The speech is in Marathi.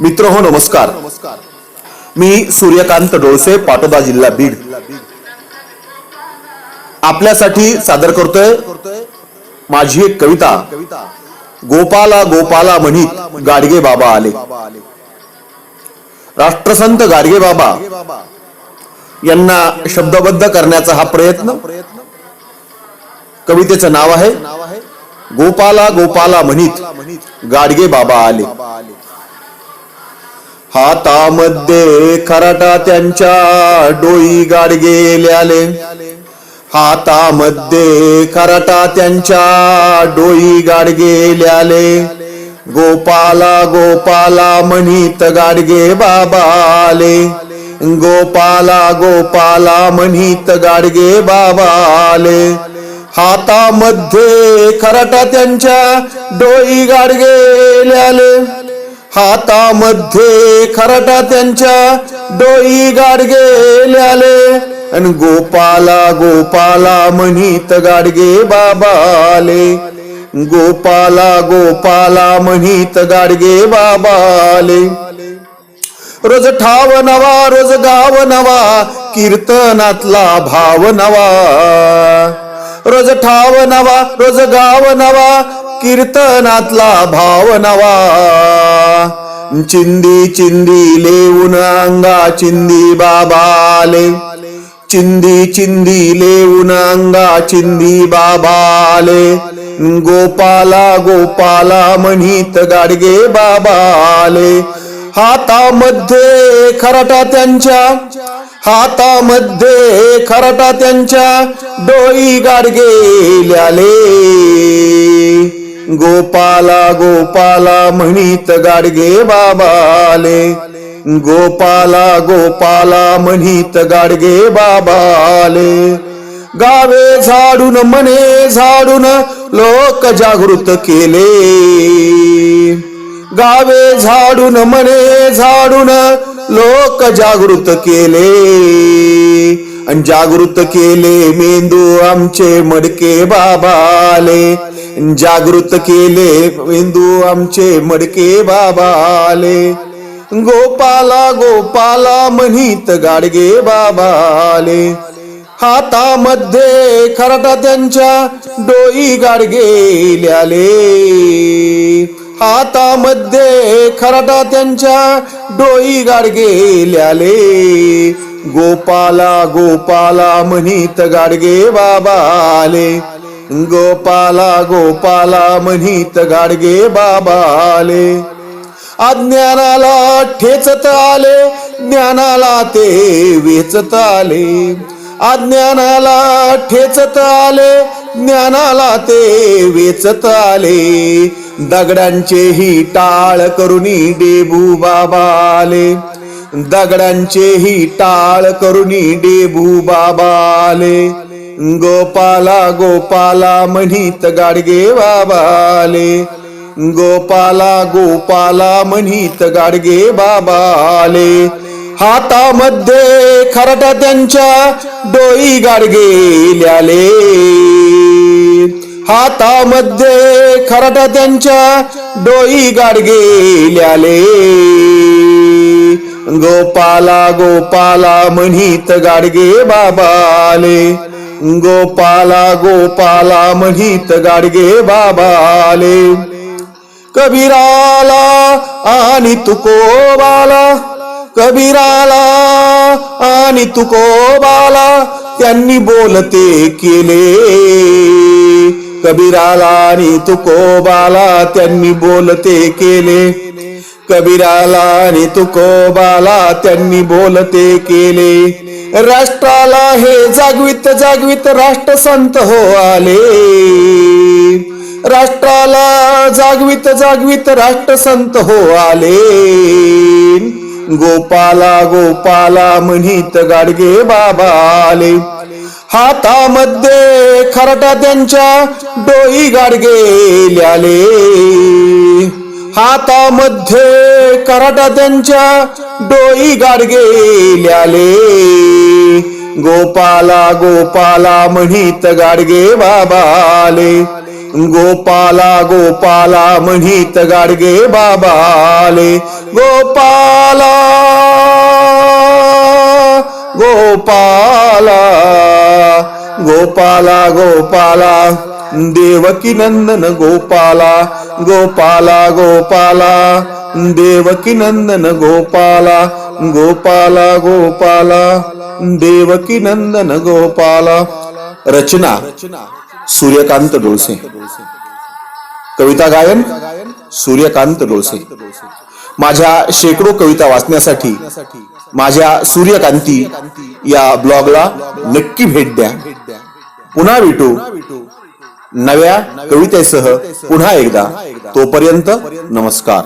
मित्र हो नमस्कार. मी सूर्यकांत डोळसे पाटोदा जिल्हा बीड. आपल्यासाठी सादर करतोय माझी एक कविता. गोपाला गोपाला म्हणित गाडगे बाबा आले. राष्ट्रसंत गाडगे बाबा यांना शब्दबद्ध करण्याचा हा प्रयत्न कवितेचं नाव आहे गोपाला गोपाला म्हणित गाडगे बाबा आले. हातामध्ये खराटा त्यांच्या डोई गाडगे गेल्याले. हातामध्ये खराटा त्यांच्या डोई गाड गेल्याले. गोपाला गोपाला म्हणित गाडगे बाबाले. गोपाला गोपाला म्हणित गाडगे बाबाले. हातामध्ये खराटा त्यांच्या डोई गाडगे गेल्याले. हातामध्ये खराटा त्यांच्या डोई गाडगे आले आणि गोपाला गोपाला म्हणित गाडगे बाबा आले गोपाला गोपाला म्हणित गाडगे बाबा आले रोज ठाव नवा रोज गाव नवा कीर्तनातला भाव नवा. रोज ठाव नवा रोज गाव नवा कीर्तनातला भाव नवा. चिंदी चिंदी लेऊन अंगा चिंदी बाबाले चिंदी चिंदी लेऊन अंगा चिंदी बाबाले गोपाला गोपाला म्हणीत गाडगे बाबाले हातामध्ये खराटा त्यांच्या हातामध्ये खराटा त्यांच्या डोई गाडगे गोपाला गोपाला म्हणीत गाडगे बाबाले. गोपाला गोपाला म्हणीत गाडगे बाबाले. गावे झाडून मने झाडून लोक जागृत केले. गावे झाडून मने झाडून लोक जागृत केले. आणि जागृत केले मेंदू आमचे मडके बाबाले. जागृत केले मेंदू आमचे मडके बाबाले गोपाला गोपाला म्हणीत गाडगे बाबाले हातामध्ये खराटा त्यांच्या डोई गाडगे आले हातामध्ये खराटा त्यांच्या डोई गाडगे आले गोपाला गोपाला म्हणीत गाडगे बाबा आले गोपाला गोपाला म्हणित गाडगे बाबा आले. अज्ञानाला ठेचत आले ज्ञानाला ते वेचत आले. अज्ञानाला ठेचत आले ज्ञानाला ते वेचत आले. दगडांचे ही टाळ करुणी डेबू बाबा आले. दगडांचे ही टाळ करुणी डेबू बाबा आले. गोपाला गोपाला म्हणीत गाडगे बाबाले. गोपाला गोपाला म्हणीत गाडगे बाबाले. हातामध्ये खरटा त्यांच्या डोई गाडगे ल्याले हातामध्ये खरटा त्यांच्या डोई गाडगे ल्याले गोपाला गोपाला म्हणीत गाडगे बाबाले. गोपाला गोपाला म्हणित गाडगे बाबा आले. कबीराला आणि तुकोबाला कबीराला आणि तुकोबाला त्यांनी बोलते केले. कबीराला आणि तुकोबाला त्यांनी बोलते केले. कबीराला आणि तुकोबाला त्यांनी बोलते केले. राष्ट्राला हे जागवित जागवित राष्ट्रसंत हो आले. राष्ट्राला जागवित जागवित राष्ट्रसंत हो आले. गोपाला गोपाला म्हणित गाडगे बाबा आले. हातामध्ये खराटा त्यांच्या डोई गाडगे आले हातामध्ये कराटा त्यांच्या डोई गाडगे आले गोपाला गोपाला म्हणीत गाडगे बाबाले. गोपाला गोपाला म्हणीत गाडगे बाबाले. गोपाला गोपाला. गोपाला गोपाला देवकी नंदन गोपाला गोपाला गोपाला देवकी नंदन गोपाला गोपाला गोपाला देवकी नंदन गोपाला रचना सूर्यकांत डोळसे कविता गायन सूर्यकांत डोळसे माझ्या शेकडो कविता वाचण्यासाठी माझ्या सूर्यकांती या ब्लॉगला नक्की भेट द्या. पुन्हा भेटू नव्या कवितेसह पुन्हा एकदा. तोपर्यंत नमस्कार.